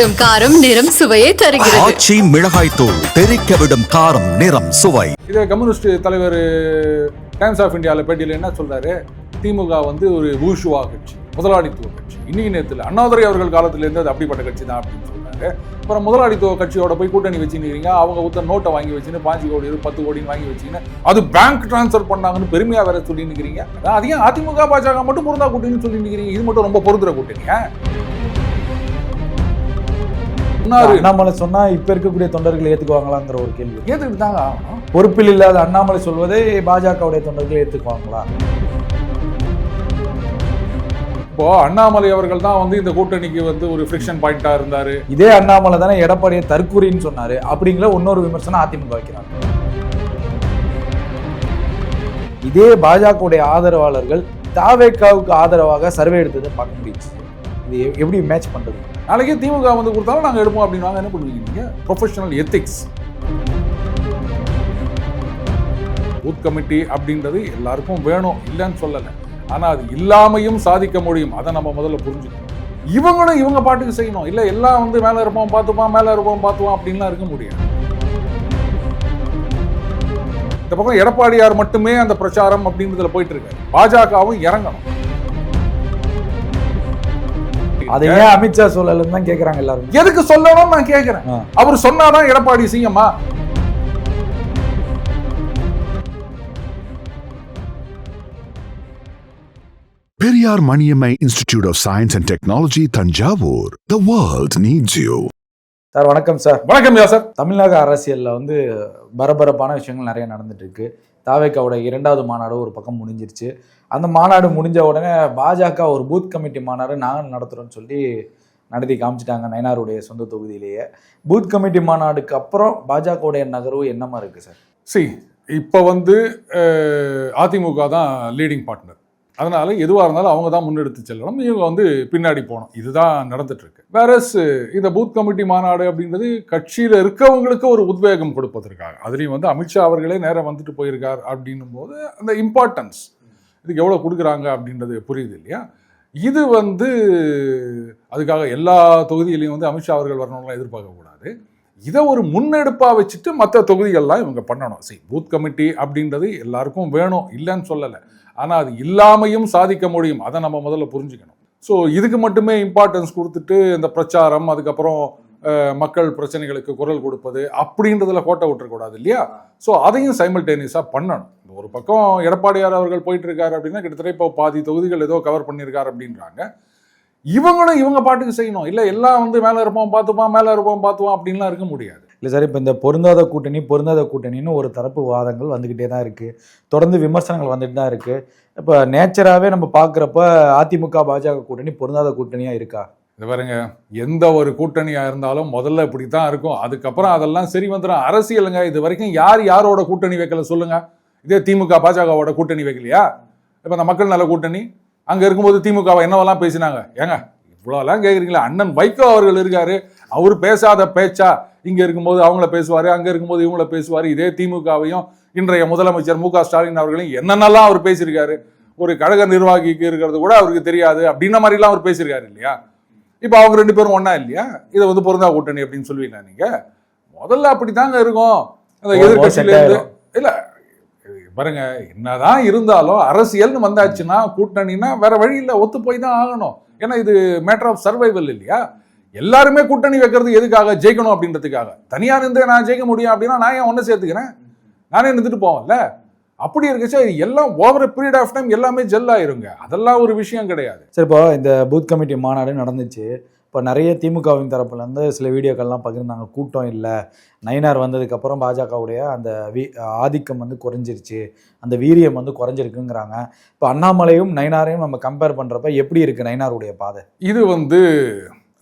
விடும் காரம் நிறம் சுவையை தருகிறது. ஆச்சி மிளகாய் தூள் தெறிக்க விடும் காரம் நிறம் சுவை. இதே கம்யூனிஸ்ட் தலைவர் டைம்ஸ் ஆஃப் இந்தியாவில் பேட்டியில் என்ன சொல்றாரு? திமுக வந்து ஒரு ஊஷுவா கட்சி முதலாளித்துவ கட்சி. இன்னைக்கு நேரத்தில் அண்ணாதுரை அவர்கள் காலத்திலேருந்து அது அப்படிப்பட்ட கட்சி தான் அப்படின்னு சொல்றாரு அப்புறம் முதலாளித்துவ கட்சியோட போய் கூட்டணி வச்சுக்கிறீங்க அவங்க ஒருத்தர் நோட்டை வாங்கி வச்சுன்னு பாஞ்சு கோடி பத்து கோடின்னு வாங்கி வச்சுன்னு அது பேங்க் டிரான்ஸ்ஃபர் பண்ணாங்கன்னு பெருமையா வேற சொல்லி நிற்கிறீங்க அதான் அதையும் அதிமுக பாஜக மட்டும் பொருந்தா கூட்டணின்னு சொல்லி நிற்கிறீங்க இது மட்டும் ரொம்ப பொருந்துற கூட்டணியா? அண்ணாமலை சொன்னா இப்ப இருக்கக்கூடிய தொண்டர்கள் ஏத்துக்குவாங்களாங்கிற ஒரு கேள்வி. ஏத்துக்கிட்டு தாங்க பொறுப்பில் இல்லாத அண்ணாமலை சொல்வதை பாஜகவுடைய தொண்டர்கள் ஏத்துக்குவாங்களா? இப்போ அண்ணாமலை அவர்கள் தான் வந்து இந்த கூட்டணிக்கு வந்து ஒரு ஃபிரிக்ஷன் பாயிண்டா இருந்தாரு. இதே அண்ணாமலை தானே எடப்பாடியை தற்கூரின்னு சொன்னாரு. அப்படிங்கிற இன்னொரு விமர்சனம் அதிமுக வைக்கிறாங்க. இதே பாஜகவுடைய ஆதரவாளர்கள் தாவேக்காவுக்கு ஆதரவாக சர்வே எடுத்ததை பார்க்க முடியுது. இது எப்படி மேட்ச் பண்றது? நாளைக்கே திமுக வந்து கொடுத்தாலும் நாங்கள் எடுப்போம் அப்படின்னு என்ன பண்ணுவீங்க ப்ரொஃபஷனல் எத்திக்ஸ் பூத் கமிட்டி அப்படின்றது எல்லாருக்கும் வேணும் இல்லைன்னு சொல்லலை. ஆனால் அது இல்லாமையும் சாதிக்க முடியும். அதை நம்ம முதல்ல புரிஞ்சுக்கணும். இவங்களும் இவங்க பாட்டுக்கு செய்யணும். இல்லை எல்லாம் வந்து மேலே இருப்போம் பார்த்துப்பான் மேலே இருப்போம் பார்த்துவான் அப்படின்லாம் இருக்க முடியாது. இந்த பக்கம் எடப்பாடியார் மட்டுமே அந்த பிரச்சாரம் அப்படின்றதுல போயிட்டு இருக்காரு. பாஜகவும் இறங்கணும். அதை ஏன் அமித்ஷா சொல்லலன்னு தான் கேக்குறாங்க எல்லாரும். எதுக்கு சொல்லணும்னு நான் கேட்கிறேன். அவர் சொன்னாதான் எடப்பாடி சிங்கம்மா. Periyar Maniammai Institute of Science and Technology, Tanjavur. The world needs you. Sir வணக்கம் சார். வணக்கம் யாசர் தமிழக அரசியல்ல வந்து பரபரப்பான விஷயங்கள் நிறைய நடந்துட்டு இருக்கு. தாவேக்காவோட இரண்டாவது மாநாடு ஒரு பக்கம் முடிஞ்சிருச்சு. அந்த மாநாடு முடிஞ்ச உடனே பாஜக ஒரு பூத் கமிட்டி மாநாடு நாங்கள் நடத்துகிறோம்னு சொல்லி நடத்தி காமிச்சிட்டாங்க நயனாருடைய சொந்த தொகுதியிலேயே. பூத் கமிட்டி மாநாடுக்கு அப்புறம் பாஜகவுடைய நகர்வு என்னமா இருக்குது சார் சி இப்போ வந்து அதிமுக தான் லீடிங் பார்ட்னர் அதனால் எதுவாக இருந்தாலும் அவங்க தான் முன்னெடுத்து செல்லணும். இவங்க வந்து பின்னாடி போகணும். இதுதான் நடந்துட்டுருக்கு. வேறஸ் இந்த பூத் கமிட்டி மாநாடு அப்படின்றது கட்சியில் இருக்கவங்களுக்கு ஒரு உத்வேகம் கொடுப்பதற்காக. அதுலேயும் வந்து அமித்ஷா அவர்களே நேரம் வந்துட்டு போயிருக்கார் அப்படின்னும் போது அந்த இம்பார்ட்டன்ஸ் இதுக்கு எவ்வளோ கொடுக்குறாங்க அப்படின்றது புரியுது இல்லையா? இது வந்து அதுக்காக எல்லா தொகுதியிலையும் வந்து அமித்ஷா அவர்கள் வரணும்லாம் எதிர்பார்க்கக்கூடாது இதை ஒரு முன்னெடுப்பாக வச்சுட்டு மற்ற தொகுதிகள்லாம் இவங்க பண்ணணும். சரி பூத் கமிட்டி அப்படின்றது எல்லாருக்கும் வேணும் இல்லைன்னு சொல்லலை. ஆனால் அது இல்லாமையும் சாதிக்க முடியும். அதை நம்ம முதல்ல புரிஞ்சுக்கணும். ஸோ இதுக்கு மட்டுமே இம்பார்ட்டன்ஸ் கொடுத்துட்டு இந்த பிரச்சாரம் அதுக்கப்புறம் மக்கள் பிரச்சனைகளுக்கு குரல் கொடுப்பது அப்படின்றதுல கோட்டை விட்டுறக்கூடாது இல்லையா? ஸோ அதையும் சைமல்டேனியஸாக பண்ணணும். ஒரு பக்கம் எடப்பாடியார் அவர்கள் போயிட்டு இருக்காரு அப்படின்னா கிட்டத்தட்ட இப்போ பாதி தொகுதிகள் ஏதோ கவர் பண்ணியிருக்காரு அப்படின்றாங்க. இவங்களும் இவங்க பாட்டுக்கு செய்யணும். இல்லை எல்லாம் வந்து மேலே இருப்போம் பார்த்துப்பான் மேலே இருப்போம் பார்த்துப்பான் அப்படின்லாம் இருக்க முடியாது. இல்லை சார் இப்போ இந்த பொருந்தாத கூட்டணி பொருந்தாத கூட்டணின்னு ஒரு தரப்பு வாதங்கள் வந்துக்கிட்டே தான் இருக்குது தொடர்ந்து விமர்சனங்கள் வந்துட்டு தான் இருக்குது இப்போ நேச்சராகவே நம்ம பார்க்குறப்ப அதிமுக பாஜக கூட்டணி பொருந்தாத கூட்டணியாக இருக்கா? இது பாருங்க எந்த ஒரு கூட்டணியாக இருந்தாலும் முதல்ல இப்படி தான் இருக்கும். அதுக்கப்புறம் அதெல்லாம் சரி வந்துடும் அரசியலுங்க இது வரைக்கும் யார் யாரோட கூட்டணி வைக்கல சொல்லுங்கள் இதே திமுக பாஜகவோட கூட்டணி வைக்கலையா? இப்போ அந்த மக்கள் நல கூட்டணி அங்கே இருக்கும்போது திமுகவை என்னவெல்லாம் பேசினாங்க? ஏங்க இவ்வளோலாம் கேட்குறீங்களா அண்ணன் வைகோ அவர்கள் இருக்காரு. அவர் பேசாத பேச்சா? இங்க இருக்கும்போது அவங்கள பேசுவாரு அங்க இருக்கும்போது இவங்கள பேசுவாரு. இதே திமுகவையும் இன்றைய முதலமைச்சர் மு க ஸ்டாலின் அவர்களையும் என்னென்னலாம் அவர் பேசியிருக்காரு? ஒரு கழக நிர்வாகிக்கு இருக்கிறது கூட அவருக்கு தெரியாது அப்படின்ன மாதிரிலாம் அவர் பேசியிருக்காரு இல்லையா? இப்போ அவங்க ரெண்டு பேரும் ஒண்ணா இல்லையா? இதை வந்து பொருந்தா கூட்டணி அப்படின்னு சொல்லுவீங்களா நீங்க? முதல்ல அப்படித்தாங்க இருக்கும். அந்த ஓ, எதிர்கட்சியில set இருந்து ஆயிரும். இல்ல பாருங்க என்னதான் இருந்தாலும் அரசியல்னு வந்தாச்சுன்னா கூட்டணினா வேற வழி இல்ல ஒத்து போய் தான் ஆகணும். ஏன்னா இது மேட்டர் ஆஃப் சர்வைவல் இல்லையா? எல்லாருமே கூட்டணி வைக்கிறது எதுக்காக? ஜெயிக்கணும் அப்படின்றதுக்காக. தனியா இருந்தே நான் ஜெயிக்க முடியும் அப்படின்னா நான் ஏன் ஒன்று சேர்த்துக்கிறேன்? நானே இருந்துட்டு போவேன்ல? அப்படி இருக்கச்சு எல்லாம் ஓவர் பீரியட் ஆஃப் டைம் எல்லாமே ஜெல் ஆயிருங்க. அதெல்லாம் ஒரு விஷயம் கிடையாது. சரி இப்போ இந்த பூத் கமிட்டி மாநாடு நடந்துச்சு. இப்போ நிறைய திமுகவின் தரப்புலேருந்து சில வீடியோக்கள்லாம் பகிர்ந்தாங்க. கூட்டம் இல்லை. நயினார் வந்ததுக்கப்புறம் பாஜகவுடைய அந்த வீ ஆதிக்கம் வந்து குறைஞ்சிருச்சு. அந்த வீரியம் வந்து குறைஞ்சிருக்குங்கிறாங்க. இப்போ அண்ணாமலையும் நயினாரையும் நம்ம கம்பேர் பண்ணுறப்ப எப்படி இருக்குது நயினாருடைய பாதை? இது வந்து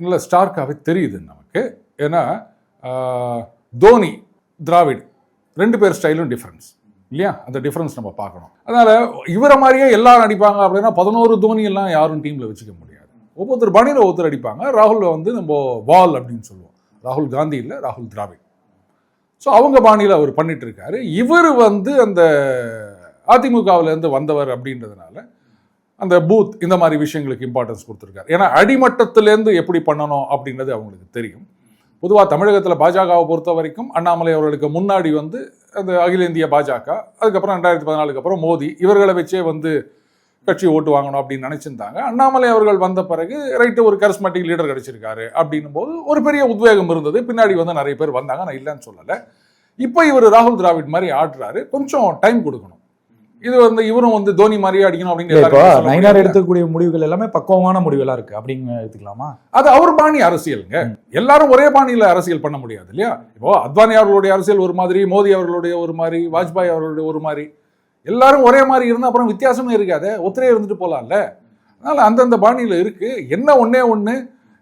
நல்ல ஸ்டார்க்காகவே தெரியுது நமக்கு. ஏன்னா தோனி திராவிட் ரெண்டு பேர் ஸ்டைலும் டிஃப்ரென்ஸ் இல்லையா? அந்த டிஃப்ரென்ஸ் நம்ம பார்க்கணும். அதனால் இவரை மாதிரியே எல்லாரும் அடிப்பாங்க அப்படின்னா பதினோரு தோனி எல்லாம் யாரும் டீமில் வச்சுக்க முடியாது. ஒவ்வொருத்தர் பணியில் ஒருத்தர் அடிப்பாங்க. ராகுல் வந்து நம்ம வால் அப்படின்னு சொல்லுவோம். ராகுல் காந்தி இல்லை ராகுல் திராவிட். ஸோ அவங்க பாணியில் அவர் பண்ணிட்டு இருக்காரு. இவர் வந்து அந்த அதிமுகவிலேருந்து வந்தவர் அப்படின்றதுனால அந்த பூத் இந்த மாதிரி விஷயங்களுக்கு இம்பார்ட்டன்ஸ் கொடுத்துருக்காரு. ஏன்னா அடிமட்டத்திலேருந்து எப்படி பண்ணணும் அப்படின்றது அவங்களுக்கு தெரியும். பொதுவாக தமிழகத்தில் பாஜகவை பொறுத்த வரைக்கும் அண்ணாமலை அவர்களுக்கு முன்னாடி வந்து அந்த அகில இந்திய பாஜக அதுக்கப்புறம் ரெண்டாயிரத்தி பதினாலுக்கு அப்புறம் மோடி இவர்களை வச்சே வந்து கட்சி ஓட்டு வாங்கணும் அப்படின்னு நினச்சிருந்தாங்க. அண்ணாமலை அவர்கள் வந்த பிறகு ரைட்டு ஒரு கரிஸ்மேட்டிக் லீடர் கிடைச்சிருக்காரு அப்படின்னும் போது ஒரு பெரிய உத்வேகம் இருந்தது. பின்னாடி வந்து நிறைய பேர் வந்தாங்க. நான் இல்லைன்னு சொல்லலை. இப்போ இவர் ராகுல் திராவிட் மாதிரி ஆடுறாரு. கொஞ்சம் டைம் கொடுக்கணும். இது வந்து இவரும் வந்து தோனி மாதிரியே அடிக்கணும் அப்படின்னு முடியாது. எடுத்துக்கூடிய முடிவுகள் எல்லாமே பக்குவமான முடிவுகளா இருக்கு. அப்படின்னு எடுத்துக்கலாமா? அது அவர் பாணி அரசியலுங்க. எல்லாரும் ஒரே பாணியில அரசியல் பண்ண முடியாது இல்லையா? இப்போ அத்வானி அவர்களுடைய அரசியல் ஒரு மாதிரி மோடி அவர்களுடைய ஒரு மாதிரி வாஜ்பாய் அவர்களுடைய ஒரு மாதிரி. எல்லாரும் ஒரே மாதிரி இருந்தா அப்புறம் வித்தியாசமே இருக்காதே? ஒத்தரே இருந்துட்டு போலாம்ல? அதனால அந்தந்த பாணியில இருக்கு. என்ன ஒண்ணே ஒண்ணு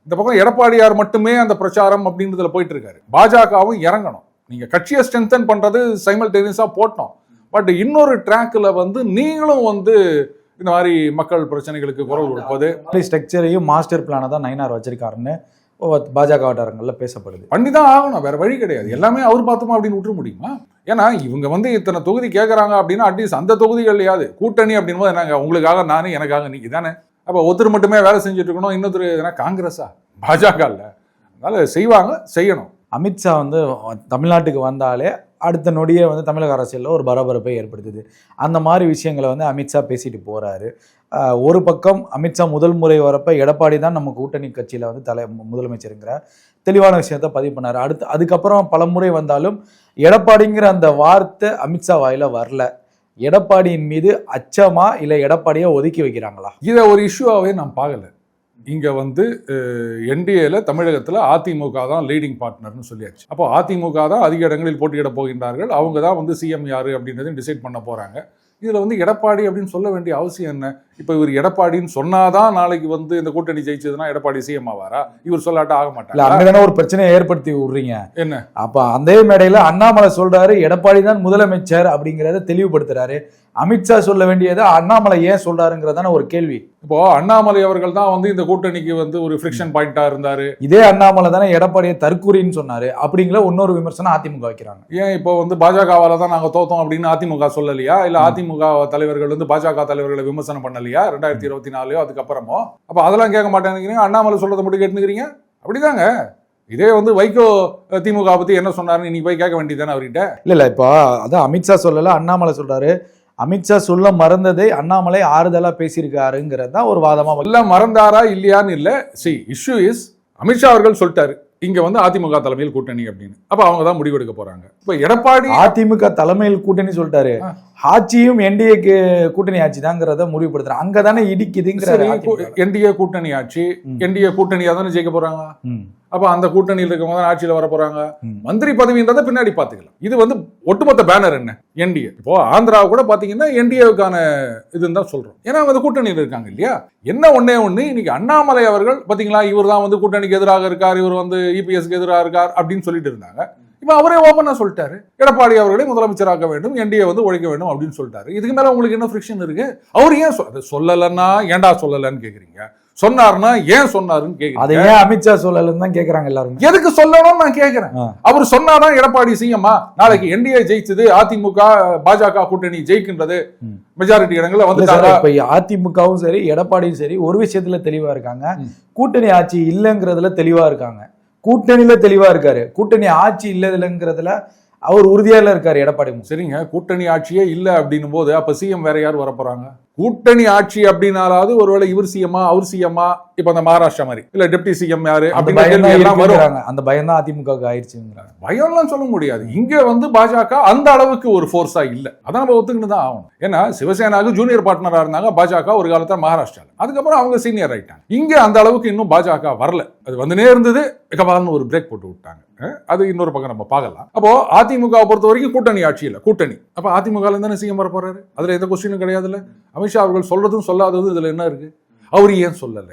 இந்த பக்கம் எடப்பாடியார் மட்டுமே அந்த பிரச்சாரம் அப்படின்றதுல போயிட்டு இருக்காரு. பாஜகவும் இறங்கணும். நீங்க கட்சியை ஸ்ட்ரென்தன் பண்றது சைமல்டேனியஸா போட்டோம். பட் இன்னொரு ட்ராக்ல வந்து நீங்களும் வந்து இந்த மாதிரி மக்கள் பிரச்சனைகளுக்கு குரல் கொடுப்பது. ஸ்ட்ரக்சரையும் மாஸ்டர் பிளானை தான் நயினார் வச்சிருக்காருன்னு பாஜக வட்டாரங்கள்ல பேசப்படுது. பண்ணிதான் ஆகணும் வேற வழி கிடையாது. எல்லாமே அவர் பார்த்தோமா அப்படின்னு விட்டுற முடியுமா? ஏன்னா இவங்க வந்து இத்தனை தொகுதி கேட்கறாங்க அப்படின்னா அட்லீஸ்ட் அந்த தொகுதிகள்லையாவது கூட்டணி அப்படின் போது என்னங்க உங்களுக்காக நானு எனக்காக நீங்க தானே அப்ப ஒருத்தர் மட்டுமே வேலை செஞ்சுட்டு இருக்கணும் இன்னொருத்தர் எதனா காங்கிரஸா? பாஜக இல்ல அதனால செய்வாங்க செய்யணும். அமித்ஷா வந்து தமிழ்நாட்டுக்கு வந்தாலே அடுத்த நொடியே வந்து தமிழக அரசியலில் ஒரு பரபரப்பை ஏற்படுத்துது. அந்த மாதிரி விஷயங்களை வந்து அமித்ஷா பேசிட்டு போகிறாரு ஒரு பக்கம் அமித்ஷா முதல் முறை வரப்ப எடப்பாடி தான் நம்ம கூட்டணி கட்சியில் வந்து தலை முதலமைச்சருங்கிற தெளிவான விஷயத்த பதிவு பண்ணாரு. அடுத்து அதுக்கப்புறம் பல முறை வந்தாலும் எடப்பாடிங்கிற அந்த வார்த்தை அமித்ஷா வாயில் வரல. எடப்பாடியின் மீது அச்சமா இல்லை எடப்பாடியை ஒதுக்கி வைக்கிறாங்களா? இதை ஒரு இஷ்யூவாகவே நான் பார்க்கல. இங்கே வந்து என்டிஏல தமிழகத்தில் அதிமுக தான் லீடிங் பார்ட்னர்னு சொல்லியாச்சு. அப்போ அதிமுக தான் அதிக இடங்களில் போட்டியிட போகின்றார்கள். அவங்க தான் வந்து சிஎம் யார் அப்படின்றதையும் டிசைட் பண்ண போகிறாங்க இதில் வந்து எடப்பாடி அப்படின்னு சொல்ல வேண்டிய அவசியம் என்ன? இப்போ இவர் எடப்பாடின்னு சொன்னாதான் நாளைக்கு வந்து இந்த கூட்டணி ஜெயிச்சதுன்னா எடப்பாடி சிஎம் ஆவாரா? இவர் சொல்லாட்ட ஆக மாட்டாங்க அங்கதானே ஒரு பிரச்சனையை ஏற்படுத்தி விடுறீங்க. என்ன? அப்ப அதே மேடையில அண்ணாமலை சொல்றாரு எடப்பாடி தான் முதலமைச்சர் அப்படிங்கறத தெளிவுபடுத்துறாரு. அமித்ஷா சொல்ல வேண்டியதை அண்ணாமலை ஏன் சொல்றாருங்கிறதான ஒரு கேள்வி. இப்போ அண்ணாமலை அவர்கள் தான் வந்து இந்த கூட்டணிக்கு வந்து ஒரு ஃபிரிக்ஷன் பாயிண்டா இருந்தாரு. இதே அண்ணாமலை தானே எடப்பாடியை தற்கூரின்னு சொன்னாரு. அப்படிங்கிற இன்னொரு விமர்சனம் அதிமுக வைக்கிறாங்க. ஏன் இப்போ வந்து பாஜகவால தான் நாங்க தோத்தோம் அப்படின்னு அதிமுக சொல்லலையா? இல்ல அதிமுக தலைவர்கள் வந்து பாஜக தலைவர்களை விமர்சனம் பண்ணலையா ரெண்டாயிரத்தி இருபத்தி நாலுலயோ அதுக்கப்புறமோ? அப்ப அதெல்லாம் கேட்க மாட்டேங்கிறீங்க. அண்ணாமலை சொல்றதை மட்டும் கேட்டுக்கிறீங்க அப்படிதாங்க. இதே வந்து வைகோ திமுக பத்தி என்ன சொன்னாருன்னு இன்னைக்கு போய் கேட்க வேண்டியதானே அவர்கிட்ட? இல்ல இல்ல இப்போ அதான் அமித்ஷா சொல்லல அண்ணாமலை சொல்றாரு. அமித்ஷா சொல்ல மறந்ததை அண்ணாமலை ஆறுதலா பேசியிருக்காருங்கிறது தான் ஒரு வாதமா எல்லாம் மறந்தாரா இல்லையான்னு இல்ல. சி இஷ்யூ இஸ் அமித்ஷா அவர்கள் சொல்லிட்டாரு. இங்க வந்து அதிமுக தலைமையில் கூட்டணி அப்படின்னு. அப்ப அவங்க தான் முடிவெடுக்க போறாங்க. இப்ப எடப்பாடி அதிமுக தலைமையில் கூட்டணி சொல்லிட்டாரு. ஆட்சியும் என்டிஏக்கு கூட்டணி ஆட்சி தாங்கிறத முடிவுபடுத்துறாங்க. அங்கதானே இடிக்குதுங்கிற சரி அதிமுக. என்டிஏ கூட்டணி ஆட்சி. என்டிஏ கூட்டணியா தானே ஜெயிக்க போறாங்க. அப்ப அந்த கூட்டணியில் இருக்கவங்க தான் ஆட்சியில வர போறாங்க. மந்திரி பதவின்றதை பின்னாடி பாத்துக்கலாம் இது வந்து ஒட்டுமொத்த பேனர் என்ன? என்டிஏ இப்போ ஆந்திரா கூட பாத்தீங்கன்னா என்டிஏவுக்கான இதுன்னு தான் சொல்றோம். ஏன்னா அவங்க கூட்டணியில் இருக்காங்க இல்லையா? என்ன ஒண்ணே ஒண்ணு இன்னைக்கு அண்ணாமலை அவர்கள் பாத்தீங்களா இவர் தான் வந்து கூட்டணிக்கு எதிராக இருக்கார் இவர் வந்து இபிஎஸ்க்கு எதிராக இருக்கார் அப்படின்னு சொல்லிட்டு இருந்தாங்க. இப்போ அவரே ஓப்பனா சொல்லிட்டாரு. எடப்பாடி அவர்களை முதலமைச்சராக்க வேண்டும் என்டிஏ வந்து உழைக்க வேண்டும் அப்படின்னு சொல்லிட்டாரு. இதுக்கு மேல உங்களுக்கு என்ன ஃபிரிக்ஷன் இருக்கு? அவர் ஏன் சொ- அது சொல்லலைன்னா ஏன்டா சொல்லலைன்னு கேக்குறீங்க? சொன்னாருன்னா ஏன் சொன்னாருன்னு அதை கேக்குறீங்க ஏன் அமித்ஷா சொல்லலன்னு தான் கேக்குறாங்க எல்லாருமே. எதுக்கு சொல்லணும்னு நான் கேக்குறேன். ஆ. அவர் சொன்னாதான் எடப்பாடி சிஎம்மா நாளைக்கு என்டிஏ ஜெயிச்சது அதிமுக பாஜக கூட்டணி ஜெயிக்கின்றது. மெஜாரிட்டி இடங்கள்ல வந்துட்டாங்க இப்ப அதிமுகவும் சரி எடப்பாடியும் சரி ஒரு விஷயத்துல தெளிவா இருக்காங்க. கூட்டணி ஆட்சி இல்லைங்கிறதுல தெளிவா இருக்காங்க. கூட்டணியில தெளிவா இருக்காரு. கூட்டணி ஆட்சி இல்லதுலங்கிறதுல அவர் உறுதியால இருக்காரு எடப்பாடி சரிங்க. கூட்டணி ஆட்சியே இல்லை அப்படின்னும் போது அப்ப சிஎம் வேற யார் வரப்போகிறாங்க கூட்டணி ஆட்சி அப்படின்னாலாவது ஒருவேளை இவர் சிஎம்மா அவர் சிஎம்மா இப்ப அந்த மகாராஷ்டிரா மாதிரி. இல்ல டெப்டி சிஎம் யாரு கேள்வி எல்லாம் வரும். அந்த பயம் தான் அதிமுக ஆயிடுச்சுங்கிறாங்க. பயம்லாம் சொல்ல முடியாது. இங்க வந்து பாஜக அந்த அளவுக்கு ஒரு ஃபோர்ஸா இல்ல. அதான் நம்ம ஒத்துக்கிட்டு தான் ஆகணும். ஏன்னா சிவசேனாவுக்கு ஜூனியர் பார்ட்னரா இருந்தாங்க பாஜக ஒரு காலத்துல மகாராஷ்டிரால. அதுக்கப்புறம் அவங்க சீனியர் ஆயிட்டாங்க. இங்க அந்த அளவுக்கு இன்னும் பாஜக வரல. அது வந்துனே இருந்தது. கபால்னு ஒரு பிரேக் போட்டு விட்டாங்க. அது இன்னொரு பக்கம் நம்ம பார்க்கலாம். அப்போ அதிமுக பொறுத்த வரைக்கும் கூட்டணி ஆட்சி இல்ல. கூட்டணி. அப்ப அதிமுக தானே சிஎம் வர போறாரு? அதுல எந்த கொஸ்டினும் கிடையாதுல்ல. அமித்ஷா அவர்கள் சொல்றதும் சொல்லாததும் இதுல என்ன இருக்கு? அவர் ஏன் சொல்லல?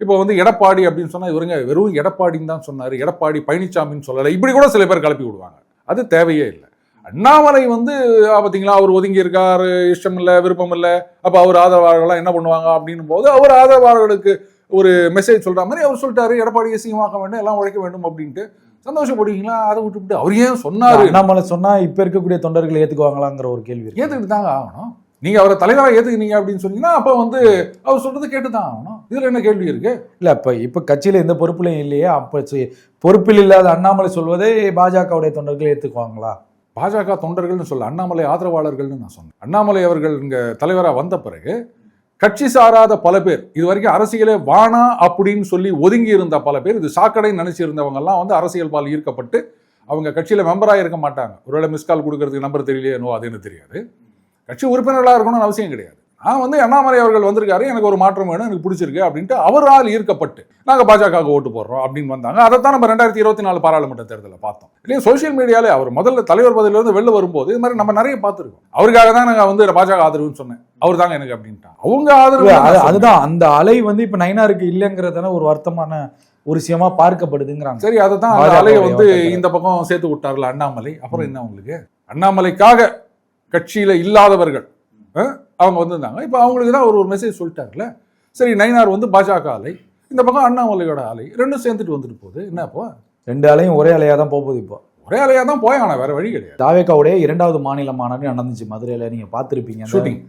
இப்போ வந்து எடப்பாடி அப்படின்னு சொன்னா இவருங்க வெறும் எடப்பாடின்னு தான் சொன்னாரு எடப்பாடி பழனிசாமின்னு சொல்லலை. இப்படி கூட சில பேர் கிளப்பி விடுவாங்க. அது தேவையே இல்லை. அண்ணாமலை வந்து ஆ, பாத்தீங்களா அவர் ஒதுங்கி இருக்காரு இஷ்டம் இல்லை விருப்பம் இல்லை. அப்ப அவர் ஆதரவாளர்கள்லாம் என்ன பண்ணுவாங்க அப்படின்னும் போது அவர் ஆதரவாளர்களுக்கு ஒரு மெசேஜ் சொல்ற மாதிரி அவர் சொல்லிட்டாரு எடப்பாடியை சீமாக்க வேண்டும் எல்லாம் உழைக்க வேண்டும் அப்படின்ட்டு. சந்தோஷப்படுவீங்களா? அதை விட்டுவிட்டு அவர் ஏன் சொன்னாரு? அண்ணாமலை சொன்னா இப்ப இருக்கக்கூடிய தொண்டர்கள் ஏத்துக்குவாங்களாங்கிற ஒரு கேள்வி. ஏத்துக்கிட்டு தாங்க ஆகணும். நீங்க அவரை தலைவராக ஏத்துக்கினீங்க அப்படின்னு சொன்னீங்கன்னா அப்ப வந்து அவர் சொல்றது கேட்டுதான் ஆகணும். இதுல என்ன கேள்வி இருக்கு? இல்ல இப்ப இப்ப கட்சியில எந்த பொறுப்புலையும் இல்லையே. அப்ப பொறுப்பில் இல்லாத அண்ணாமலை சொல்வதை பாஜகவுடைய தொண்டர்கள் ஏத்துக்குவாங்களா? பாஜக தொண்டர்கள்னு சொல்ல அண்ணாமலை ஆதரவாளர்கள்னு நான் சொன்னேன். அண்ணாமலை அவர்கள் இங்க தலைவரா வந்த பிறகு கட்சி சாராத பல பேர் இது வரைக்கும் அரசியலே வானா அப்படின்னு சொல்லி ஒதுங்கி இருந்த பல பேர் இது சாக்கடைன்னு நினைச்சு இருந்தவங்க எல்லாம் வந்து அரசியல் பால் ஈர்க்கப்பட்டு அவங்க கட்சியில மெம்பராக இருக்க மாட்டாங்க. ஒருவேளை மிஸ் கால் கொடுக்கறதுக்கு நம்பர் தெரியலையோ அது எனக்கு தெரியாது. கட்சி உறுப்பினர்களாக இருக்கணும்னு அவசியம் கிடையாது. நான் வந்து அண்ணாமலை அவர்கள் வந்திருக்காரு எனக்கு ஒரு மாற்றம் வேணும் எனக்கு பிடிச்சிருக்கு அப்படின்ட்டு அவரால் ஈர்க்கப்பட்டு நாங்கள் பாஜகவுக்கு ஓட்டு போடுறோம் அப்படின்னு வந்தாங்க. அதைத்தான் நம்ம ரெண்டாயிரத்தி இருபத்தி நாலு பாராளுமன்ற தேர்தலில் பார்த்தோம். இல்லையா சோஷியல் மீடியாலே அவர் முதல்ல தலைவர் பதவியிலிருந்து வெளில வரும்போது இது மாதிரி நம்ம நிறைய பார்த்துருக்கோம். அவருக்காக தான் நாங்கள் வந்து பாஜக ஆதரவுன்னு சொன்னேன். அவர் தாங்க எனக்கு அப்படின்ட்டான் அவங்க ஆதரவு. அதுதான் அந்த அலை வந்து இப்ப நைனாருக்கு இல்லைங்கிறதான ஒரு வருத்தமான ஒரு விஷயமா பார்க்கப்படுதுங்கிறாங்க. சரி அதை தான் அந்த அலையை வந்து. இந்த பக்கம் சேர்த்து விட்டார்ல அண்ணாமலை. அப்புறம் என்ன உங்களுக்கு? அண்ணாமலைக்காக கட்சியில இல்லாதவர்கள் அவங்க வந்திருந்தாங்க. இப்போ அவங்களுக்கு தான் ஒரு ஒரு மெசேஜ் சொல்லிட்டார்ல சரி நைனார் வந்து பாஜக அலை இந்த பக்கம் அண்ணாமலையோட அலை ரெண்டும் சேர்ந்துட்டு வந்துட்டு போகுது. என்ன இப்போ ரெண்டு அலையும் ஒரே அலையா தான் போகுது இப்போ. ஒரே அலையா தான் போயானா வேற வழி கிடையாது. தாவேக்காவுடைய இரண்டாவது மாநில மாநாடு நடந்துச்சு. மதுரையில நீங்க பார்த்திருப்பீங்க ஷூட்டிங்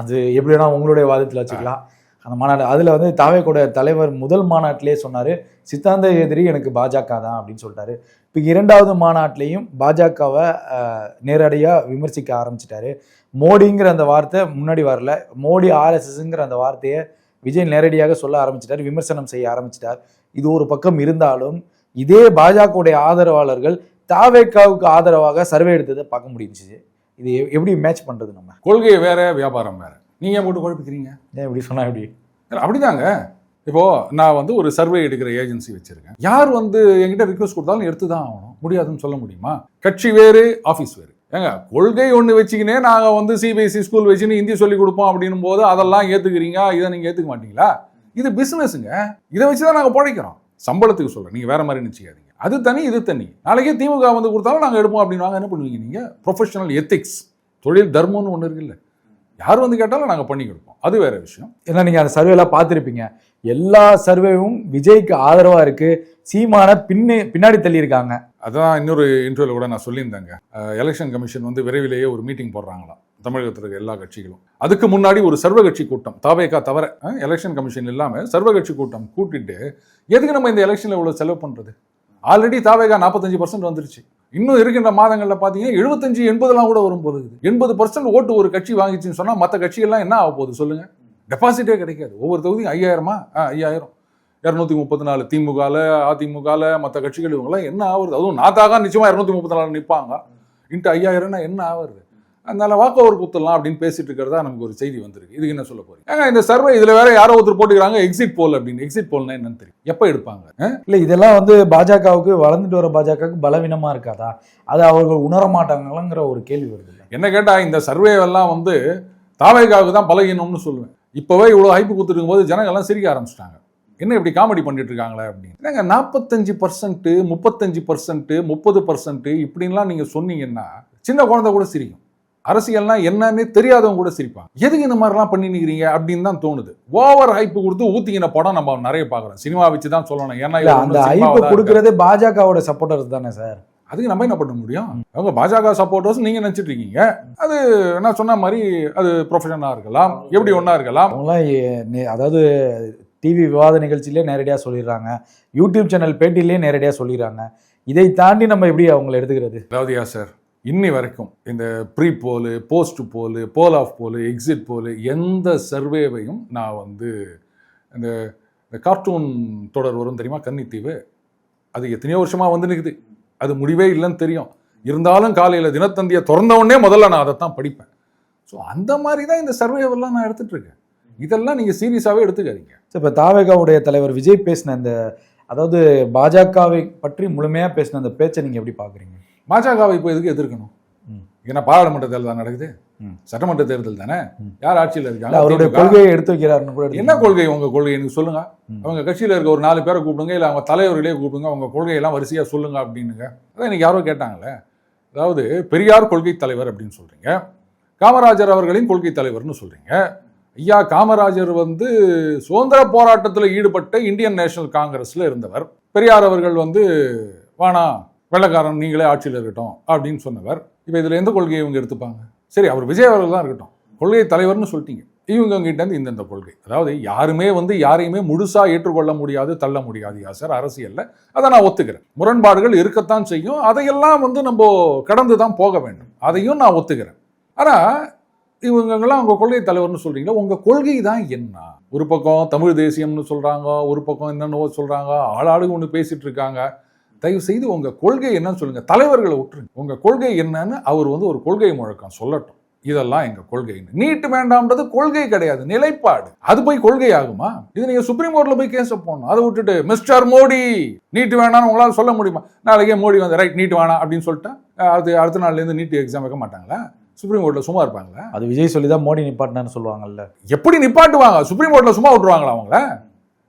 அது எப்படின்னா உங்களுடைய வாதத்தில் வச்சுக்கலாம். அந்த மாநாடு. அதில் வந்து தாவேக்கோட தலைவர் முதல் மாநாட்டிலே சொன்னார் சித்தாந்த எதிரி எனக்கு பாஜக தான் அப்படின்னு சொல்லிட்டாரு. இப்போ இரண்டாவது மாநாட்டிலையும் பாஜகவை நேரடியாக விமர்சிக்க ஆரம்பிச்சிட்டாரு. மோடிங்கிற அந்த வார்த்தை முன்னாடி வரல. மோடி ஆர்எஸ்எஸ்ங்கிற அந்த வார்த்தையை விஜய் நேரடியாக சொல்ல ஆரம்பிச்சிட்டார் விமர்சனம் செய்ய ஆரம்பிச்சிட்டார். இது ஒரு பக்கம் இருந்தாலும் இதே பாஜகவுடைய ஆதரவாளர்கள் தாவேக்காவுக்கு ஆதரவாக சர்வே எடுத்ததை பார்க்க முடிஞ்சிச்சு இது எப்படி மேட்ச் பண்ணுறது நம்ம? கொள்கை வேற வியாபாரம் வேற. நீங்க ஏன் போட்டு குழப்பிக்கிறீங்க? ஏன் இப்படி சொன்னா எப்படி? அப்படிதாங்க. இப்போ நான் வந்து ஒரு சர்வே எடுக்கிற ஏஜென்சி வச்சிருக்கேன். யார் வந்து என்கிட்ட ரிக்வஸ்ட் கொடுத்தாலும் எடுத்து தான் ஆகணும். முடியாதுன்னு சொல்ல முடியுமா? கட்சி வேறு ஆஃபீஸ் வேறு. ஏங்க கொள்கை ஒன்று வச்சுக்கினே நாங்கள் வந்து சிபிஎஸ்சி ஸ்கூல் வச்சுன்னு ஹிந்தி சொல்லி கொடுப்போம் அப்படின்னும் போது அதெல்லாம் ஏற்றுக்கிறீங்க இதை நீங்கள் ஏற்றுக்க மாட்டீங்களா? இது பிஸ்னஸுங்க இதை வச்சு தான் நாங்கள் பிழைக்கிறோம். சம்பளத்துக்கு சொல்கிறேன் நீங்கள் வேற மாதிரி நினச்சிக்காதீங்க. அது தனி இது தனி. நாளைக்கே திமுக வந்து கொடுத்தாலும் நாங்கள் எடுப்போம் அப்படின்னு என்ன பண்ணுவீங்க நீங்கள் ப்ரொஃபஷனல் எத்திக்ஸ் தொழில் தர்மம்னு ஒன்று இருக்குல்ல. யார் வந்து கேட்டாலும் நாங்கள் பண்ணி கொடுப்போம். அது வேற விஷயம். ஏன்னா நீங்கள் அந்த சர்வேலாம் பார்த்துருப்பீங்க. எல்லா சர்வேவும் விஜய்க்கு ஆதரவாக இருக்குது சீமான பின்னே பின்னாடி தள்ளியிருக்காங்க. அதான் இன்னொரு இன்டர்வியூவில் கூட நான் சொல்லியிருந்தேங்க. எலெக்ஷன் கமிஷன் வந்து விரைவிலேயே ஒரு மீட்டிங் போடுறாங்களாம். தமிழகத்தில் இருக்க எல்லா கட்சிகளும். அதுக்கு முன்னாடி ஒரு சர்வ கட்சி கூட்டம். தாவேக்கா தவிர எலெக்ஷன் கமிஷன் இல்லாமல் சர்வ கட்சி கூட்டம் கூட்டிட்டு எதுக்கு நம்ம இந்த எலெக்ஷனில் இவ்வளோ செலவு பண்ணுறது ஆல்ரெடி தாவேகா நாற்பத்தஞ்சு பர்சன்ட் வந்துருச்சு. இன்னும் இருக்கின்ற மாதங்களில் பார்த்தீங்கன்னா எழுபத்தஞ்சு எண்பதுலாம் கூட வரும் போது எண்பது பர்சன்ட் ஓட்டு ஒரு கட்சி வாங்கிச்சுன்னு சொன்னால் மற்ற கட்சிகள்லாம் என்ன ஆக போகுது சொல்லுங்க? டெபாசிட்டே கிடைக்காது. ஒவ்வொரு தொகுதியும் ஐயாயிரமா? ஆ, ஐயாயிரம். இரநூத்தி முப்பத்தி நாலு திமுகல அதிமுகல மற்ற கட்சிகள் இவங்கெல்லாம் என்ன ஆகுறது? அதுவும் நாத்தாக நிச்சயமாக இரநூத்தி முப்பத்தி நாலு நிற்பாங்க இன்ட்டு ஐயாயிரம்னா என்ன ஆகுறது? அதனால வாக்கு ஓவர் குத்தலாம் அப்படின்னு பேசிட்டு இருக்கிறதா நமக்கு ஒரு செய்தி வந்திருக்கு. இதுக்கு என்ன சொல்ல போறீங்க? ஏங்க இந்த சர்வே இதுல வேற யாரோ ஒருத்தர் போட்டுக்கிறாங்க எக்ஸிட் போல் அப்படின்னு. எக்ஸிட் போல்னா என்னன்னு தெரியும். எப்போ எடுப்பாங்க? இல்ல இதெல்லாம் வந்து பாஜகவுக்கு வளர்ந்துட்டு வர பாஜகவுக்கு பலவீனமா இருக்காதா? அது அவர்கள் உணர மாட்டாங்களாங்கிற ஒரு கேள்வி வருது? என்ன கேட்டா இந்த சர்வே எல்லாம் வந்து தாவேகாவுக்கு தான் பலகீனம்னு சொல்லுவேன். இப்போவே இவ்வளோ ஹைப்பு கொடுத்துருக்கும் போது ஜனங்க எல்லாம் சிரிக்க ஆரம்பிச்சிட்டாங்க. என்ன இப்படி காமெடி பண்ணிட்டு இருக்காங்களே அப்படின்னு. என்னங்க நாற்பத்தஞ்சு பர்சன்ட் முப்பத்தஞ்சு பர்சன்ட் முப்பது பர்சன்ட் இப்படின்லாம் நீங்க சொன்னீங்கன்னா சின்ன குழந்தை கூட சிரிக்கும். அரசியல்னா என்னன்னே தெரியாதவங்க கூட சிரிப்பாங்க. எதுக்கு இந்த மாதிரிலாம் பண்ணி நிக்கிறீங்க அப்படின்னு தான் தோணுது. ஓவர் ஹைப்பு கொடுத்து ஊத்திக்கின படம் நம்ம நிறைய பார்க்குறோம். சினிமா வச்சு தான் சொல்லணும். ஏன்னா அந்த தான் கொடுக்கறதே பாஜகவோட சப்போர்ட்டர்ஸ் தானே சார் அதுக்கு நம்ம என்ன பண்ண முடியும்? அவங்க பாஜக சப்போர்ட்டர்ஸ் நீங்க நினைச்சிட்டு இருக்கீங்க. அது நான் சொன்ன மாதிரி அது ப்ரொஃபஷனாக இருக்கலாம். எப்படி ஒன்றா இருக்கலாம். அதாவது டிவி விவாத நிகழ்ச்சியிலே நேரடியாக சொல்லிடுறாங்க. யூடியூப் சேனல் பேட்டிலே நேரடியாக சொல்லிடுறாங்க. இதை தாண்டி நம்ம எப்படி அவங்கள எடுத்துக்கிறது? அதாவது சார் இன்னி வரைக்கும் இந்த pre poll post poll poll of poll exit poll எந்த சர்வேவையும் நான் வந்து இந்த இந்த கார்ட்டூன் தொடர் வரும் தெரியுமா? கன்னித்தீவு. அது எத்தனையோ வருஷமாக வந்து நிற்குது அது முடிவே இல்லைன்னு தெரியும். இருந்தாலும் காலையில் தினத்தந்தியை திறந்த உடனே முதல்ல நான் அதை தான் படிப்பேன். ஸோ அந்த மாதிரி தான் இந்த சர்வேவெல்லாம் நான் எடுத்துகிட்ருக்கேன் இதெல்லாம் நீங்கள் சீரியஸாகவே எடுத்துக்காதீங்க. இப்போ தாவேகாவுடைய தலைவர் விஜய் பேசின அந்த அதாவது பாஜகவை பற்றி முழுமையாக பேசின அந்த பேச்சை நீங்கள் எப்படி பார்க்குறீங்க பாஜகவை இப்போ எதுக்கு எதிர்க்கணும். ஏன்னா பாராளுமன்ற தேர்தல் தான் நடக்குது. சட்டமன்ற தேர்தல் தானே. யார் ஆட்சியில் இருக்காங்க அவருடைய. கொள்கையை எடுத்து வைக்கிறாருன்னு கூட என்ன. கொள்கை உங்க கொள்கை எனக்கு சொல்லுங்க. அவங்க கட்சியில இருக்க ஒரு நாலு பேரை கூப்பிடுங்க இல்ல அவங்க தலைவர்களே கூப்பிடுங்க அவங்க கொள்கையெல்லாம் வரிசையா சொல்லுங்க அப்படின்னுங்க அதான் இன்னைக்கு யாரோ கேட்டாங்களே அதாவது பெரியார் கொள்கை தலைவர் அப்படின்னு சொல்றீங்க காமராஜர் அவர்களின் கொள்கை தலைவர்னு சொல்றீங்க ஐயா காமராஜர் வந்து சுதந்திர போராட்டத்தில் ஈடுபட்ட இந்தியன் நேஷனல் காங்கிரஸ்ல இருந்தவர் பெரியார் அவர்கள் வந்து வானா வெள்ளக்காரன் நீங்களே ஆட்சியில் இருக்கட்டும் அப்படின்னு சொன்னவர். இப்போ இதில் எந்த கொள்கையை இவங்க எடுத்துப்பாங்க? சரி அவர் விஜய் அவர்கள் தான் இருக்கட்டும். கொள்கை தலைவர்னு சொல்லிட்டீங்க. இவங்க இருந்து இந்தந்த கொள்கை. அதாவது யாருமே வந்து யாரையுமே முழுசாக ஏற்றுக்கொள்ள முடியாது தள்ள முடியாது. யா சார் அரசியலில் அதை நான் ஒத்துக்கிறேன். முரண்பாடுகள் இருக்கத்தான் செய்யும். அதையெல்லாம் வந்து நம்ம கடந்து தான் போக வேண்டும். அதையும் நான் ஒத்துக்கிறேன். ஆனால் இவங்கெல்லாம் உங்கள் கொள்கை தலைவர்னு சொல்கிறீங்களா உங்கள் கொள்கை தான் என்ன? ஒரு பக்கம் தமிழ் தேசியம்னு சொல்கிறாங்க ஒரு பக்கம் என்னென்னவோ சொல்கிறாங்க ஆளாளுக்கு ஒன்று பேசிகிட்டு இருக்காங்க. தயவு செய்து உங்க கொள்கை என்னன்னு சொல்லுங்க. தலைவர்களை விட்டுருங்க உங்க கொள்கை என்னன்னு அவர் வந்து ஒரு கொள்கை முழக்கம் சொல்லட்டும். இதெல்லாம் எங்க கொள்கைன்னு. நீட்டு வேண்டாம்ன்றது கொள்கை கிடையாது. நிலைப்பாடு. அது போய் கொள்கை ஆகுமா இது நீங்க சுப்ரீம் கோர்ட்ல போய் கேஸ போடணும். அதை விட்டுட்டு மிஸ்டர் மோடி நீட்டு வேணாம்னு உங்களால சொல்ல முடியுமா? நாளைக்கே மோடி வந்து ரைட் நீட் வேணாம் அப்படின்னு சொல்லிட்டா அது அடுத்த நாள்ல இருந்து நீட் எக்ஸாம் வைக்க மாட்டாங்களா? சுப்ரீம் கோர்ட்ல சும்மா இருப்பாங்களா? அது விஜய் சொல்லி தான் மோடி நிப்பாட்டினார்னு சொல்லுவாங்கல்ல. எப்படி நிப்பாட்டுவாங்க? சுப்ரீம் கோர்ட்ல சும்மா விட்டுருவாங்களா அவங்கள?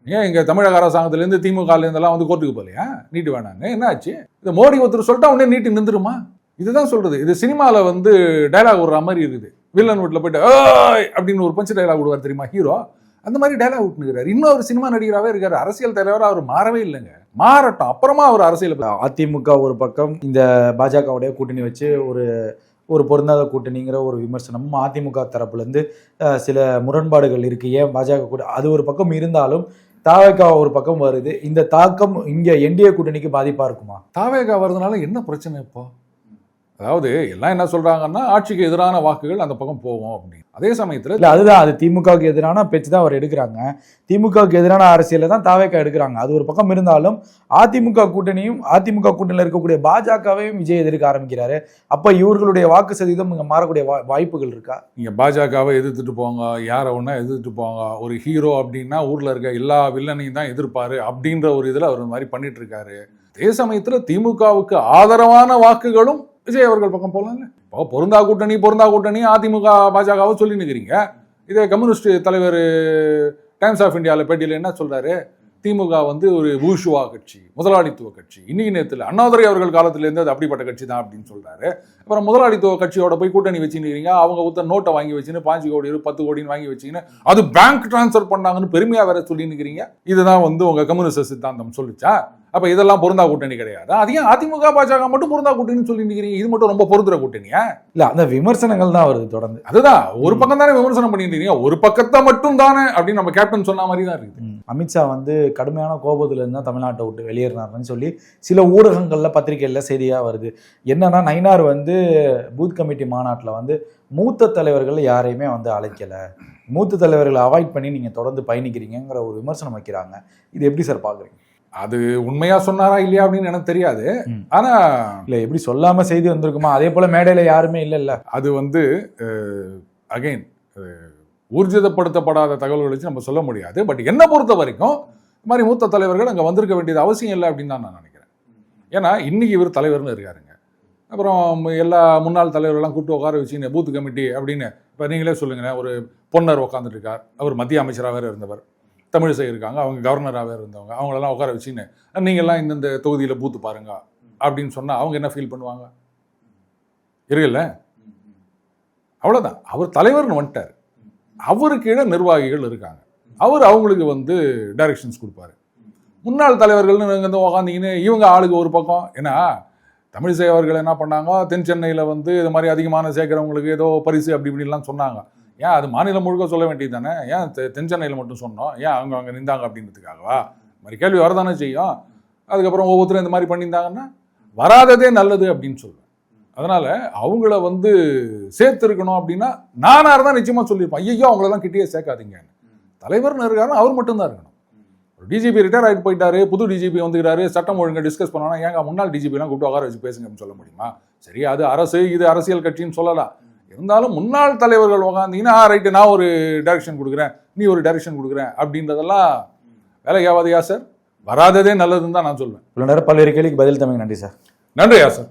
ஏன் இங்கே தமிழக அரசாங்கத்திலேருந்து திமுகலேருந்தெல்லாம் வந்து கோர்ட்டுக்கு போகலையா? நீட்டு வேணாங்க என்ன ஆச்சு இந்த மோடி ஒருத்தர் சொல்லிட்டா உடனே நீட்டு நின்றுருமா? இதுதான் சொல்கிறது இது சினிமாவில் வந்து டைலாக் விடுற மாதிரி இருக்குது. வில்லன் வீட்டில் போயிட்டு அப்படின்னு ஒரு பஞ்சு டைலாக் விடுவார் தெரியுமா? ஹீரோ அந்த மாதிரி டைலாக் விட்டுனுக்கிறார். இன்னும் அவர் சினிமா நடிகராகவே இருக்காரு. அரசியல் தலைவராக அவர் மாறவே இல்லைங்க. மாறட்டும். அப்புறமா அவர் அரசியல் அதிமுக ஒரு பக்கம் இந்த பாஜகவுடைய கூட்டணி வச்சு ஒரு ஒரு பொருந்தாத கூட்டணிங்கிற ஒரு விமர்சனமும் அதிமுக தரப்புலேருந்து சில முரண்பாடுகள் இருக்கு. ஏன் பாஜக கூட அது ஒரு பக்கம் இருந்தாலும் தாவேகா ஒரு பக்கம் வருது. இந்த தாக்கம் இங்க என்டிஏ கூட்டணிக்கு பாதிப்பா இருக்குமா? தாவேகா வர்றதுனால என்ன பிரச்சனை இப்போ? அதாவது எல்லாம் என்ன சொல்றாங்கன்னா ஆட்சிக்கு எதிரான வாக்குகள் அந்த பக்கம் போவோம் அப்படின்னு. அதே சமயத்துல இல்ல அதுதான் அது திமுகவுக்கு எதிரான பேச்சு தான் அவர் எடுக்கிறாங்க. திமுகவுக்கு எதிரான அரசியல தான் தாவேக்கா எடுக்கிறாங்க. அது ஒரு பக்கம் இருந்தாலும் அதிமுக கூட்டணியும் அதிமுக கூட்டணியில் இருக்கக்கூடிய பாஜகவையும் விஜய் எதிர்க்க ஆரம்பிக்கிறாரு. அப்ப இவர்களுடைய வாக்கு சதவீதம் இங்க மாறக்கூடிய வா- வாய்ப்புகள் இருக்கா? நீங்க பாஜகவை எதிர்த்துட்டு போங்க யாரை ஒன்றா எதிர்த்துட்டு போங்க ஒரு ஹீரோ அப்படின்னா ஊர்ல இருக்க எல்லா வில்லனையும் தான் எதிர்ப்பாரு அப்படின்ற ஒரு இதுல அவர் இந்த மாதிரி பண்ணிட்டு இருக்காரு. அதே சமயத்துல திமுகவுக்கு ஆதரவான வாக்குகளும் விஜய் அவர்கள் பக்கம் போகலாம்ல இப்போ பொருந்தா கூட்டணி பொருந்தா கூட்டணி அதிமுக பாஜகவை சொல்லி நிற்கிறீங்க இதே கம்யூனிஸ்ட் தலைவர் டைம்ஸ் ஆஃப் இந்தியாவில் பேட்டியில் என்ன சொல்கிறாரு திமுக வந்து ஒரு பூஷுவா கட்சி முதலாளித்துவ கட்சி. இன்னைக்கு நேரத்தில் அண்ணாதுரை அவர்கள் காலத்திலேருந்து அது அப்படிப்பட்ட கட்சி தான் அப்படின்னு சொல்கிறாரு அப்புறம் முதலாளித்துவ கட்சியோட போய் கூட்டணி வச்சுருக்கீங்க அவங்க ஒருத்தர் நோட்டை வாங்கி வச்சுன்னு பாஞ்சு கோடி பத்து கோடின்னு வாங்கி வச்சுக்கின்னு அது பேங்க் டிரான்ஸ்ஃபர் பண்ணாங்கன்னு பெருமையாக வேற சொல்லி நிற்கிறீங்க இதுதான் வந்து உங்கள் கம்யூனிஸ்ட் சித்தாந்தம் சொல்லிச்சா? அப்ப இதெல்லாம் பொருந்தா கூட்டணி கிடையாது? அது ஏன் அதிமுக பாஜக மட்டும் பொருந்தா கூட்டணின்னு சொல்லி நிற்கிறீங்க இது மட்டும் ரொம்ப பொருந்துற கூட்டணியா? இல்ல அந்த விமர்சனங்கள் தான் வருது தொடர்ந்து. அதுதான். ஒரு பக்கம் தானே விமர்சனம் பண்ணிட்டு ஒரு பக்கத்தை மட்டும் தானே அப்படின்னு நம்ம கேப்டன் சொன்ன மாதிரி தான் இருக்குது. அமித்ஷா வந்து கடுமையான கோபத்துல இருந்தா தமிழ்நாட்டை விட்டு வெளியேறினார்னு சொல்லி சில ஊடகங்கள்ல பத்திரிகைகள்ல செய்தியா வருது. என்னன்னா நயினார் வந்து பூத் கமிட்டி மாநாட்டில் வந்து மூத்த தலைவர்கள் யாரையுமே வந்து அழைக்கல. மூத்த தலைவர்களை அவாய்ட் பண்ணி நீங்க தொடர்ந்து பயணிக்கிறீங்கிற ஒரு விமர்சனம் வைக்கிறாங்க. இது எப்படி சார் பாக்குறீங்க? அது உண்மையா சொன்னாரா இல்லையா அப்படின்னு எனக்கு தெரியாது. ஆனா இல்ல எப்படி சொல்லாம செய்தி வந்திருக்குமா? அதே போல மேடையில யாருமே இல்ல இல்ல அது வந்து அகைன் ஊர்ஜிதப்படுத்தப்படாத தகவல்களை வச்சு நம்ம சொல்ல முடியாது. பட் என்னை பொறுத்த வரைக்கும் இந்த மாதிரி மூத்த தலைவர்கள் அங்கே வந்திருக்க வேண்டியது அவசியம் இல்லை அப்படின்னு தான் நான் நினைக்கிறேன். ஏன்னா இன்னைக்கு இவர் தலைவர்னு இருக்காருங்க. அப்புறம் எல்லா முன்னாள் தலைவர்கள்லாம் கூப்பிட்டு உட்கார வச்சுங்க பூத் கமிட்டி அப்படின்னு இப்போ நீங்களே சொல்லுங்களேன் ஒரு பொன்னர் உட்காந்துட்டு இருக்கார். அவர் மத்திய அமைச்சராக வேறு இருந்தவர். தமிழிசை இருக்காங்க அவங்க கவர்னராக இருந்தவங்க அவங்களெல்லாம் உட்கார வச்சுன்னு நீங்கள்லாம் இந்தந்த தொகுதியில் பூத்து பாருங்க அப்படின்னு சொன்னால் அவங்க என்ன ஃபீல் பண்ணுவாங்க? இருக்குல்ல? அவ்வளோதான் அவர் தலைவர்னு வந்துட்டார். அவருக்கு கீழே நிர்வாகிகள் இருக்காங்க. அவர் அவங்களுக்கு வந்து டைரக்ஷன்ஸ் கொடுப்பாரு. முன்னாள் தலைவர்கள்னு இங்கேருந்து வந்து இவங்க ஆளுக்கு ஒரு பக்கம். ஏன்னா தமிழிசை அவர்கள் என்ன பண்ணாங்க? தென் சென்னையில் வந்து இது மாதிரி அதிகமான சேர்க்குறவங்களுக்கு ஏதோ பரிசு அப்படி இப்படிலாம் சொன்னாங்க. ஏன் அது மாநிலம் முழுக்க சொல்ல வேண்டியது தானே ஏன் தெ- தென் சென்னையில் மட்டும் சொன்னோம்? ஏன் அவங்க அங்கே நின்றாங்க அப்படின்றதுக்காகவா? இந்த மாதிரி கேள்வி வரதானே செய்யும். அதுக்கப்புறம் ஒவ்வொருத்தரும் இந்த மாதிரி பண்ணியிருந்தாங்கன்னா வராததே நல்லது அப்படின்னு சொல்லுவேன் அதனால் அவங்கள வந்து சேர்த்துருக்கணும் அப்படின்னா நானாக இருந்தால் நிச்சயமாக சொல்லியிருப்பேன். ஐயோ அவங்களெல்லாம் கிட்டேயே சேர்க்காதீங்க தலைவர்னு இருக்காரு அவர் மட்டும்தான் இருக்கணும். ஒரு டிஜிபி ரிட்டையர் ஆகிட்டு போயிட்டாரு புது டிஜிபி வந்துக்கிறாரு சட்டம் ஒழுங்கை டிஸ்கஸ் பண்ணோன்னா ஏங்க முன்னாள் டிஜிபிலாம் கூப்பிட்டு உட்கார வச்சு பேசுங்க அப்படின்னு சொல்ல முடியுமா? சரி அது அரசு இது அரசியல் கட்சின்னு சொல்லலாம். இருந்தாலும் முன்னாள் தலைவர்கள் உக்காந்தீங்கன்னா ரைட்டு நான் ஒரு டைரக்ஷன் கொடுக்குறேன். நீ ஒரு டைரக்ஷன் கொடுக்குறேன். அப்படின்றதெல்லாம் வேலைக்காவதையா சார்? வராததே நல்லதுன்னு தான் நான் சொல்வேன். இவ்வளவு நேரம் பல்வேறு கேள்விக்கு பதில் தமிழ் நன்றி சார். நன்றியா சார்?